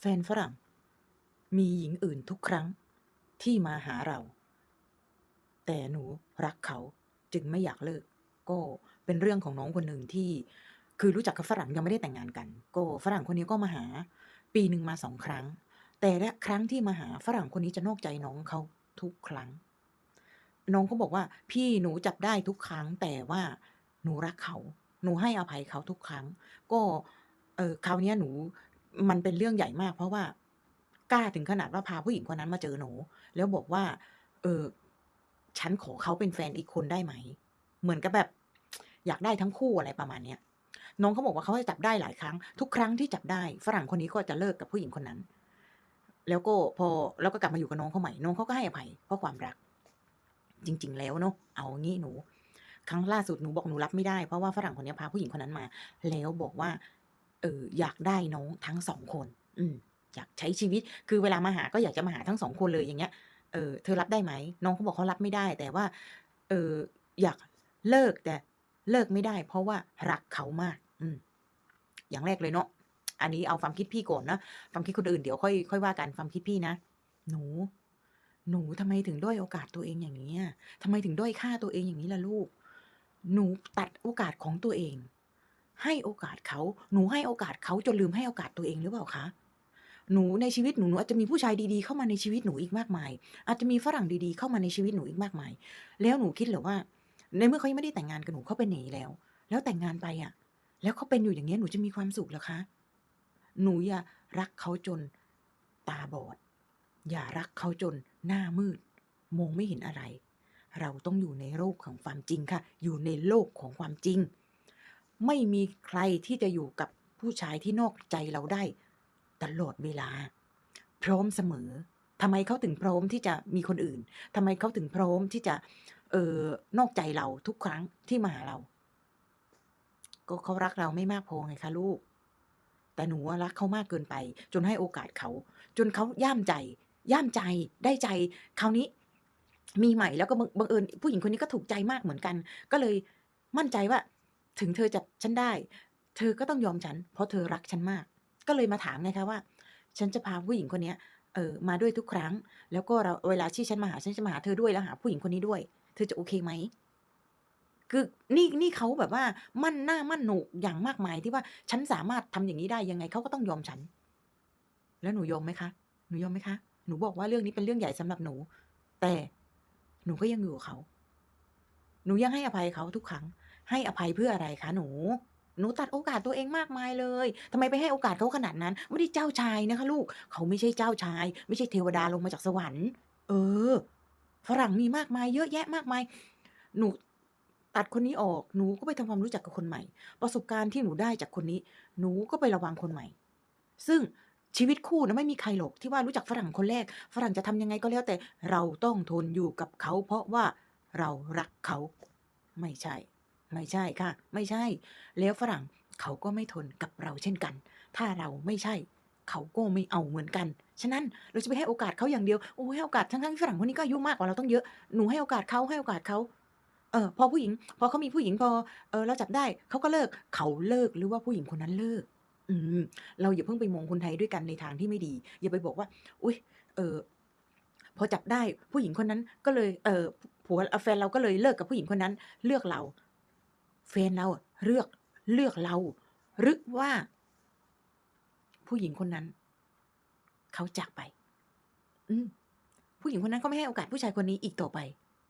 แฟนฝรั่ง มีหญิงอื่นทุกครั้งที่มาหาเรา แต่หนูรักเขาจึงไม่อยากเลิก ก็เป็นเรื่องของน้องคนหนึ่งที่คือรู้จักกับฝรั่งยังไม่ได้แต่งงานกัน ก็ฝรั่งคนนี้ก็มาหา ปีหนึ่งมาสองครั้ง แต่ละครั้งที่มาหาฝรั่งคนนี้จะนอกใจน้องเขาทุกครั้ง น้องเขาบอกว่า พี่หนูจับได้ทุกครั้ง แต่ว่าหนูรักเขา หนูให้อภัยเขาทุกครั้ง ก็เออคราวนี้หนู มันเป็นเรื่องใหญ่มาก เพราะว่ากล้าถึงขนาดว่าพาผู้หญิงคนนั้นมาเจอหนู แล้วบอกว่า เออ ฉันขอเขาเป็นแฟนอีกคนได้ไหม เหมือนกับแบบ อยากได้ทั้งคู่อะไรประมาณเนี้ยน้องเขาบอกว่าเขาจะจับได้หลายครั้ง ทุกครั้งที่จับได้ ฝรั่งคนนี้ก็จะเลิกกับผู้หญิงคนนั้น แล้วก็พอแล้วก็กลับมาอยู่กับน้องเขาใหม่น้องเขาก็ให้อภัยเพราะความรัก จริง ๆ แล้วเนาะเอางี้หนู ครั้งล่าสุดหนูบอกหนูรับไม่ได้เพราะว่าฝรั่งคนนี้พาผู้หญิงคนนั้นมา แล้วบอกว่า อออยากได้น้องทั้งสองคน อืมอยากใช้ชีวิต คือเวลามาหาก็อยากจะมาหาทั้งสองคนเลยอย่างเงี้ย เออเธอรับได้ไหม น้องเขาบอกเขารับไม่ได้ แต่ว่า เอออยากเลิกแต่เลิกไม่ได้ เพราะว่ารักเขามาก อืม อย่างแรกเลยเนาะ อันนี้เอาความคิดพี่ก่อนนะ ความคิดคนอื่นเดี๋ยวค่อยค่อยว่ากันความคิดพี่นะ หนู หนูทำไมถึงด้อยโอกาสตัวเองอย่างนี้ยทำไมถึงด้อยค่าตัวเองอย่างนี้ล่ะลูก หนูตัดโอกาสของตัวเอง ให้โอกาสเขาหนูให้โอกาสเขาจนลืมให้โอกาสตัวเองหรือเปล่าคะหนูในชีวิตหนูหนูอาจจะมีผู้ชายดีๆเข้ามาในชีวิตหนูอีกมากมาย อาจจะมีฝรั่งดีๆเข้ามาในชีวิตหนูอีกมากมาย แล้วหนูคิดหรือว่า ในเมื่อเขายังไม่ได้แต่งงานกับหนูเขาเป็นอย่างนี้แล้ว แล้วแต่งงานไปอะ แล้วเขาเป็นอยู่อย่างเงี้ยหนูจะมีความสุขหรอคะ หนูอย่ารักเขาจนตาบอด อย่ารักเขาจนหน้ามืด มองไม่เห็นอะไร เราต้องอยู่ในโลกของความจริงค่ะ อยู่ในโลกของความจริง ไม่มีใครที่จะอยู่กับผู้ชายที่นอกใจเราได้ ตลอดเวลา พร้อมเสมอทำไมเขาถึงพร้อมที่จะมีคนอื่นทำไมเขาถึงพร้อมที่จะ เออนอกใจเราทุกครั้งที่มาหาเรา ก็เขารักเราไม่มากพอไงคะลูก แต่หนูรักเขามากเกินไป จนให้โอกาสเขา จนเขาย่ามใจ ย่ามใจได้ใจ คราวนี้ มีใหม่แล้วก็บังเอิญผู้หญิงคนนี้ก็ถูกใจมากเหมือนกัน ก็เลยมั่นใจว่า ถึงเธอจับฉันได้ เธอก็ต้องยอมฉัน เพราะเธอรักฉันมาก ก็เลยมาถามไงคะว่า ฉันจะพาผู้หญิงคนนี้เออมาด้วยทุกครั้ง แล้วก็เราเวลาที่ฉันมาหาฉันจะมาหาเธอด้วยแล้วหาผู้หญิงคนนี้ด้วย เธอจะโอเคไหมคือนี่นี่เขาแบบว่ามั่นหน้ามั่นหนุกอย่างมากมายที่ว่าฉันสามารถทำอย่างนี้ได้ยังไงเขาก็ต้องยอมฉัน แล้วหนูยอมไหมคะ หนูยอมไหมคะ หนูบอกว่าเรื่องนี้เป็นเรื่องใหญ่สำหรับหนู แต่หนูก็ยังอยู่กับเขา หนูยังให้อภัยเขาทุกครั้ง ให้อภัยเพื่ออะไรคะหนู หนูตัดโอกาสตัวเองมากมายเลยทำไมไปให้โอกาสเขาขนาดนั้น ไม่ได้เจ้าชายนะคะ ลูก เขาไม่ใช่เจ้าชาย ไม่ใช่เทวดาลงมาจากสวรรค์ เออ ฝรั่งมีมากมายเยอะแยะมากมาย หนูตัดคนนี้ออก หนูก็ไปทำความรู้จักกับคนใหม่ ประสบการณ์ที่หนูได้จากคนนี้ หนูก็ไประวังคนใหม่ ซึ่งชีวิตคู่นะไม่มีใครหรอกที่ว่ารู้จักฝรั่งคนแรก ฝรั่งจะทำยังไงก็แล้วแต่เราต้องทนอยู่กับเขา เพราะว่าเรารักเขาไม่ใช่ ไม่ใช่ค่ะ ไม่ใช่ แล้วฝรั่งเขาก็ไม่ทนกับเราเช่นกัน ถ้าเราไม่ใช่ เขาก็ไม่เอาเหมือนกัน ฉะนั้นเราจะไปให้โอกาสเขาอย่างเดียว โอ้ให้โอกาสทั้งๆที่ฝรั่งคนนี้ก็อายุมากกว่าเราต้องเยอะ หนูให้โอกาสเขาให้โอกาสเขา เออพอผู้หญิง พอเขามีผู้หญิงพอ เออเราจับได้เขาก็เลิก เขาเลิกหรือว่าผู้หญิงคนนั้นเลิก อืม เราอย่าเพิ่งไปมองคนไทยด้วยกันในทางที่ไม่ดี อย่าไปบอกว่า อุ๊ยเออพอจับได้ผู้หญิงคนนั้นก็เลย เออผัวแฟนเราก็เลยเลิกกับผู้หญิงคนนั้น เลือกเรา แฟนเราเลือกเลือกเรา หรือว่า ผู้หญิงคนนั้น เขาจากไป อืมผู้หญิงคนนั้นเขาไม่ให้โอกาสผู้ชายคนนี้อีกต่อไป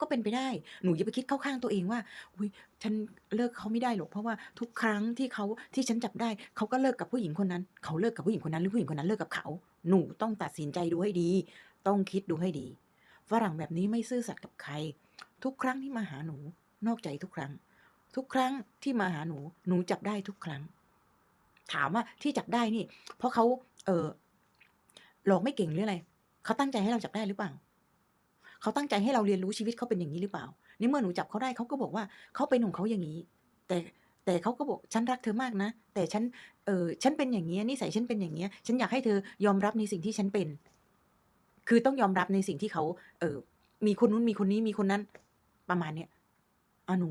ก็เป็นไปได้ หนูอย่าไปคิดเข้าข้างตัวเองว่า อุ๊ยฉันเลิกเขาไม่ได้หรอกเพราะว่าทุกครั้งที่เขาที่ฉันจับได้ เขาก็เลิกกับผู้หญิงคนนั้น เขาเลิกกับผู้หญิงคนนั้นหรือผู้หญิงคนนั้นเลิกกับเขา หนูต้องตัดสินใจดูให้ดี ต้องคิดดูให้ดีฝรั่งแบบนี้ไม่ซื่อสัตย์กับใคร ทุกครั้งที่มาหาหนูนอกใจทุกครั้ง ทุกครั้งที่มาหาหนู หนูจับได้ทุกครั้ง ถามว่าที่จับได้นี่ เพราะเขาเออหลอกไม่เก่งหรืออะไรเขาตั้งใจให้เราจับได้หรือเปล่าเขาตั้งใจให้เราเรียนรู้ชีวิตเขาเป็นอย่างนี้หรือเปล่าในเมื่อหนูจับเขาได้เขาก็บอกว่าเขาเป็นของเขาอย่างนี้ แต่แต่เขาก็บอกฉันรักเธอมากนะ แต่ฉันเออฉันเป็นอย่างนี้นิสัยฉันเป็นอย่างเงี้ฉันอยากให้เธอยอมรับในสิ่งที่ฉันเป็น คือต้องยอมรับในสิ่งที่เขา เออมีคนนู้นมีคนนี้มีคนนั้น ประมาณเนี้ยอะหนู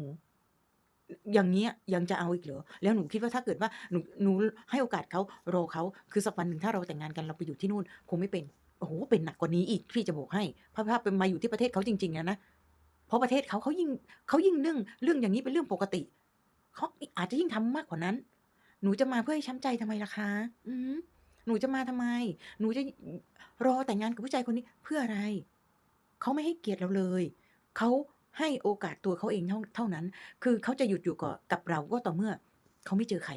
อย่างเงี้ยยังจะเอาอีกเหรอแล้วหนูคิดว่าถ้าเกิดว่าหนูหนูให้โอกาสเขารอเขาคือสักวันหนึ่งถ้าเราแต่งงานกันเราไปอยู่ที่นู่นคงไม่เป็นโอ้โหเป็นหนักกว่านี้อีกพี่จะบอกให้เพราะถ้าเป็นมาอยู่ที่ประเทศเขาจริงๆนะนะเพราะประเทศเขาเขายิ่งเขายิ่งเรื่องเรื่องอย่างนี้เป็นเรื่องปกติเขาอาจจะยิ่งทำมากกว่านั้น หนูจะมาเพื่อให้ช้ำใจทำไมล่ะคะ อืมหนูจะมาทำไม หนูจะรอแต่งงานกับผู้ชายคนนี้เพื่ออะไร เขาไม่ให้เกียรติเราเลย เขา ให้โอกาสตัวเขาเองเท่าเท่านั้น คือเขาจะหยุดอยู่กับกับเราก็ต่อเมื่อเขาไม่เจอใคร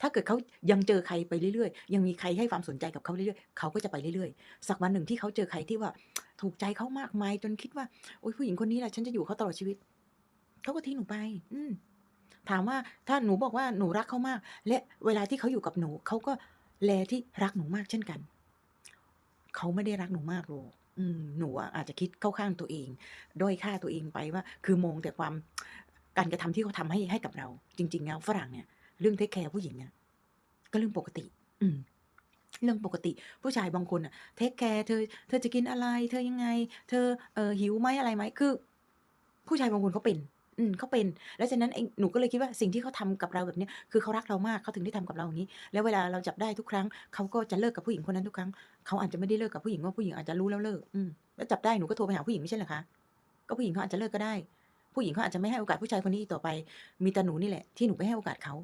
ถ้าเกิดเขายังเจอใครไปเรื่อยๆ ยังมีใครให้ความสนใจกับเขาเรื่อยๆ เขาก็จะไปเรื่อยๆ สักวันหนึ่งที่เขาเจอใครที่ว่า ถูกใจเขามากมายจนคิดว่า โอ๊ยผู้หญิงคนนี้แหละฉันจะอยู่เขาตลอดชีวิต เขาก็ทิ้งหนูไป อืถามว่าถ้าหนูบอกว่าหนูรักเขามาก และเวลาที่เขาอยู่กับหนูเขาก็แลที่รักหนูมากเช่นกัน เขาไม่ได้รักหนูมากหรอก อืม หนูอะอาจจะคิดเข้าข้างตัวเอง ด้อยค่าตัวเองไปว่า คือมองแต่ความ การกระทำที่เขาทำให้ให้กับเรา จริง ๆ แล้วฝรั่งเนี่ย เรื่องเทคแคร์ผู้หญิงเนี่ยก็เรื่องปกติ อืม เรื่องปกติ ผู้ชายบางคนอะเทคแคร์เธอ เธอจะกินอะไร เธอยังไง เธอเอ่อหิวไหมอะไรไหมคือ ผู้ชายบางคนเขาเป็น อืมเขาเป็น แล้วฉะนั้นเองหนูก็เลยคิดว่าสิ่งที่เขาทำกับเราแบบเนี้ยคือเขารักเรามากเขาถึงได้ทำกับเราอย่างนี้ แล้วเวลาเราจับได้ทุกครั้งเขาก็จะเลิกกับผู้หญิงคนนั้นทุกครั้งเขาอาจจะไม่ได้เลิกกับผู้หญิงว่าผู้หญิงอาจจะรู้แล้วเลิก อืมแล้วจับได้หนูก็โทรไปหาผู้หญิงไม่ใช่เหรอคะก็ผู้หญิงเขาอาจจะเลิกก็ได้ ผู้หญิงเขาอาจจะไม่ให้โอกาสผู้ชายคนนี้ต่อไป มีแต่หนูนี่แหละที่หนูไปให้โอกาสเขา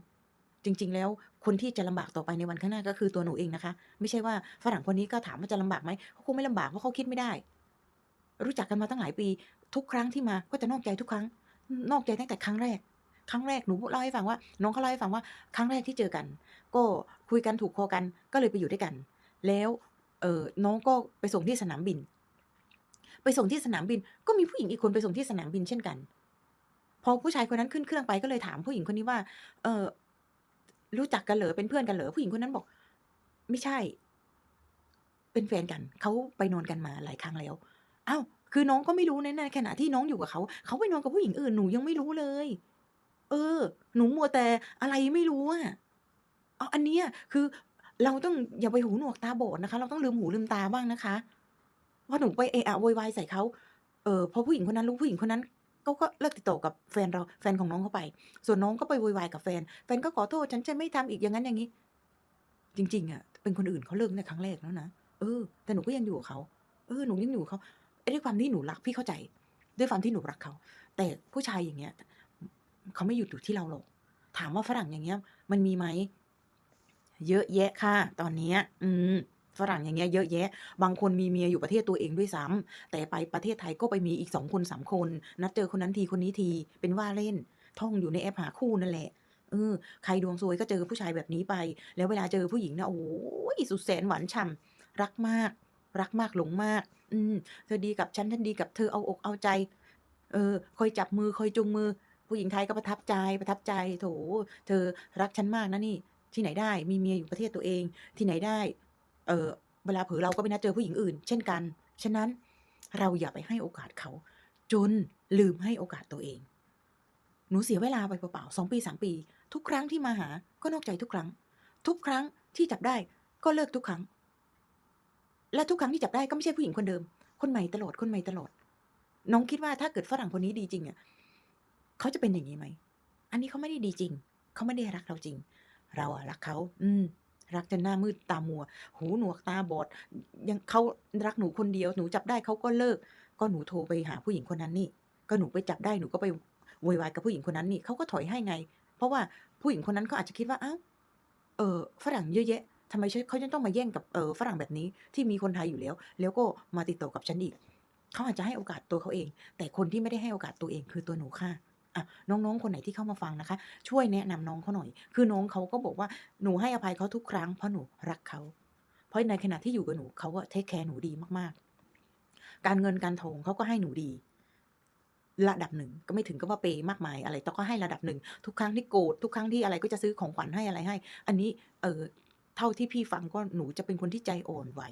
จริง ๆ แล้วคนที่จะลำบากต่อไปในวันข้างหน้าก็คือตัวหนูเองนะคะ ไม่ใช่ว่าฝรั่งคนนี้ก็ถามว่าจะลำบากไหมเขาคงไม่ลำบากเพราะเขาคิดไม่ได้ รู้จักกันมาตั้งหลายปี ทุกครั้งที่มาก็จะนอกใจทุกครั้ง นอกใจตั้งแต่ครั้งแรก ครั้งแรกหนูเล่าให้ฟังว่า น้องเขาเล่าให้ฟังว่าครั้งแรกที่เจอกัน ก็คุยกันถูกคอกันก็เลยไปอยู่ด้วยกัน แล้วเออน้องก็ไปส่งที่สนามบิน ไปส่งที่สนามบิน ก็มีผู้หญิงอีกคนไปส่งที่สนามบินเช่นกัน พอผู้ชายคนนั้นขึ้นเครื่องไปก็เลยถามผู้หญิงคนนี้ว่า เออรู้จักกันเหรอเป็นเพื่อนกันเหรอผู้หญิงคนนั้นบอก ไม่ใช่ เป็นแฟนกันเขาไปนอนกันมาหลายครั้งแล้วอ้าว คือน้องก็ไม่รู้ในขณะที่น้องอยู่กับเขา เขาไปนอนกับผู้หญิงอื่นหนูยังไม่รู้เลย เออ หนูมัวแต่อะไรไม่รู้อะเอาอันเนี้ยคือเราต้องอย่าไปหูหนวกตาบอดนะคะ เราต้องลืมหูลืมตาบ้างนะคะว่าหนูไปเอะอะโวยวายใส่เขาเออพอผู้หญิงคนนั้นรู้ผู้หญิงคนนั้นเขาก็เลิกติดต่อกับแฟนเราแฟนของน้องเขาไป ส่วนน้องก็ไปโวยวายกับแฟน แฟนก็ขอโทษฉันจะไม่ทำอีกอย่างนั้นอย่างนี้ จริง ๆอะเป็นคนอื่นเขาเลิกในครั้งแรกแล้วนะเออ แต่หนูก็ยังอยู่กับเขาเออหนูยังอยู่กับเขา ด้วยความที่หนูรักพี่เข้าใจ ด้วยความที่หนูรักเขา แต่ผู้ชายอย่างเงี้ยเขาไม่หยุดอยู่ที่เราหรอก ถามว่าฝรั่งอย่างเงี้ย มันมีไหม เยอะแยะค่ะ ตอนเนี้ย อืมฝรั่งอย่างเงี้ยเยอะแยะ บางคนมีเมียอยู่ประเทศตัวเองด้วยซ้ำแต่ไปประเทศไทยก็ไปมีอีกสองคนสามคน นัดเจอคนนั้นทีคนนี้ที เป็นว่าเล่น ท่องอยู่ในแอปหาคู่นั่นแหละ เออ ใครดวงซวยก็เจอผู้ชายแบบนี้ไป แล้วเวลาเจอผู้หญิงนะโอ้ยสุดแสนหวานฉ่ำรักมาก รักมากหลงมาก อืม เธอดีกับฉันฉันดีกับเธอเอาอกเอาใจ เออคอยจับมือคอยจูงมือ ผู้หญิงไทยก็ประทับใจประทับใจ โถ เธอรักฉันมากนะนี่ ที่ไหนได้มีเมียอยู่ประเทศตัวเอง ที่ไหนได้ เออเวลาเผลอเราก็ไปนัดเจอผู้หญิงอื่น เช่นกัน ฉะนั้นเราอย่าไปให้โอกาสเขา จนลืมให้โอกาสตัวเอง หนูเสียเวลาไปเปล่าๆสองปีสามปี ทุกครั้งที่มาหาก็นอกใจทุกครั้ง ทุกครั้งที่จับได้ก็เลิกทุกครั้ง และทุกครั้งที่จับได้ก็ไม่ใช่ผู้หญิงคนเดิม คนใหม่ตลอดคนใหม่ตลอด น้องคิดว่าถ้าเกิดฝรั่งคนนี้ดีจริงอะเขาจะเป็นอย่างนี้ไหมอันนี้เขาไม่ได้ดีจริง เขาไม่ได้รักเราจริง เราอะรักเขา อืม รักจนหน้ามืดตามัว หูหนวกตาบอด ยังเขารักหนูคนเดียว หนูจับได้เขาก็เลิก ก็หนูโทรไปหาผู้หญิงคนนั้นนี่ ก็หนูไปจับได้ หนูก็ไปโวยวายกับผู้หญิงคนนั้นนี่เขาก็ถอยให้ไง เพราะว่าผู้หญิงคนนั้นเขาอาจจะคิดว่า อ้าว เออฝรั่งเยอะแยะ ทำไมเขาจะต้องมาแย่งกับเออฝรั่งแบบนี้ที่มีคนไทยอยู่แล้ว แล้วก็มาติดต่อกับฉันอีกเขาอาจจะให้โอกาสตัวเขาเอง แต่คนที่ไม่ได้ให้โอกาสตัวเองคือตัวหนูค่ะอะน้องๆ คนไหนที่เข้ามาฟังนะคะ ช่วยแนะนำน้องเขาหน่อย คือน้องเขาก็บอกว่าหนูให้อภัยเขาทุกครั้งเพราะหนูรักเขาเพราะในขณะที่อยู่กับหนูเขาก็เทคแคร์หนูดีมากๆ การเงินการทองเขาก็ให้หนูดีระดับหนึ่งก็ไม่ถึงกับว่าเปย์มากมายอะไรแต่ก็ให้ระดับหนึ่งทุกครั้งที่โกรธทุกครั้งที่อะไรก็จะซื้อของขวัญให้อะไรให้ อันนี้เออ เท่าที่พี่ฟังก็หนูจะเป็นคนที่ใจอ่อนไหว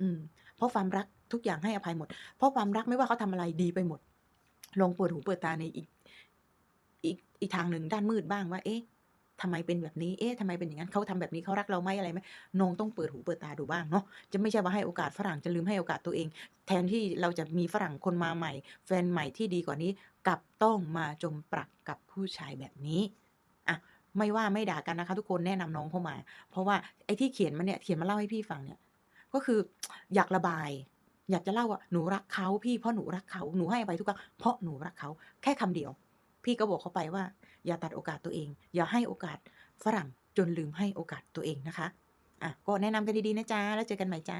อืม เพราะความรักทุกอย่างให้อภัยหมด เพราะความรักไม่ว่าเขาทำอะไรดีไปหมด ลองเปิดหูเปิดตาในอีก อีกอีกทางหนึ่งด้านมืดบ้างว่า เอ๊ะทำไมเป็นแบบนี้ เอ๊ะทำไมเป็นอย่างนั้น เขาทำแบบนี้เขารักเราไหมอะไรไหมน้องต้องเปิดหูเปิดตาดูบ้างเนาะ จะไม่ใช่ว่าให้โอกาสฝรั่งจะลืมให้โอกาสตัวเอง แทนที่เราจะมีฝรั่งคนมาใหม่ แฟนใหม่ที่ดีกว่านี้ กลับต้องมาจมปลักกับผู้ชายแบบนี้อะ ไม่ว่าไม่ด่ากันนะคะ ทุกคนแนะนำน้องเข้ามา เพราะว่าไอ้ที่เขียนมาเนี่ยเขียนมาเล่าให้พี่ฟังเนี่ยก็คืออยากระบาย อยากจะเล่าว่าหนูรักเขาพี่เพราะหนูรักเขาหนูให้อภัยทุกครั้งเพราะหนูรักเขาแค่คำเดียว พี่ก็บอกเขาไปว่า อย่าตัดโอกาสตัวเอง อย่าให้โอกาสฝรั่งจนลืมให้โอกาสตัวเองนะคะอะก็แนะนำกันดีๆนะจ๊ะแล้วเจอกันใหม่จ้า